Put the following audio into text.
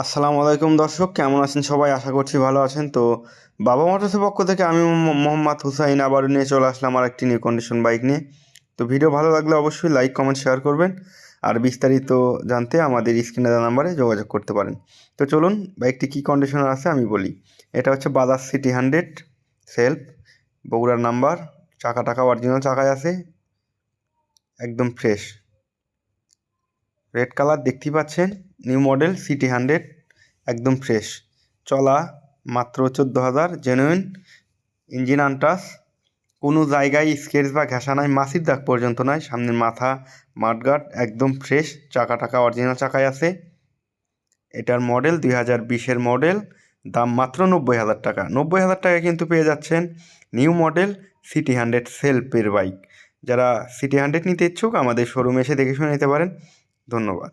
আসসালামু আলাইকুম দর্শক, কেমন আছেন সবাই? আশা করছি ভালো আছেন। তো বাবা মোটরসের পক্ষ থেকে আমি মোহাম্মদ হুসাইন আবারও নিয়ে চলে আসলাম আর একটি নিউ কন্ডিশন বাইক নিয়ে। তো ভিডিও ভালো লাগলে অবশ্যই লাইক কমেন্ট শেয়ার করবেন। আর বিস্তারিত জানতে আমাদের স্ক্রিনে দেওয়া নাম্বারে যোগাযোগ করতে পারেন। তো চলুন বাইকটি কী কন্ডিশনে আছে আমি বলি। এটা হচ্ছে বাজাজ সিটি হান্ড্রেড সেলফ বগুড়ার নাম্বার চাকা টাকা অরিজিনাল চাকায় আছে, একদম ফ্রেশ রেড কালার দেখতেই পাচ্ছেন। নিউ মডেল সিটি হান্ড্রেড একদম ফ্রেশ চলা মাত্র চোদ্দ হাজার জেনুইন ইঞ্জিন আনটাস কোনো জায়গায় স্কেচ বা ঘেঁষা নাই, মাসির দাগ পর্যন্ত নাই, সামনের মাথা মাঠগার্ড একদম ফ্রেশ চাকা টাকা অরিজিনাল চাকায় আছে। এটার মডেল দুই হাজার বিশের মডেল দাম মাত্র নব্বই হাজার টাকা। নব্বই হাজার টাকা কিন্তু পেয়ে যাচ্ছেন নিউ মডেল সিটি হান্ড্রেড সেলফের বাইক যারা সিটি হান্ড্রেড নিতে ইচ্ছুক, আমাদের শোরুমে এসে দেখে শুনে নিতে পারেন। ধন্যবাদ।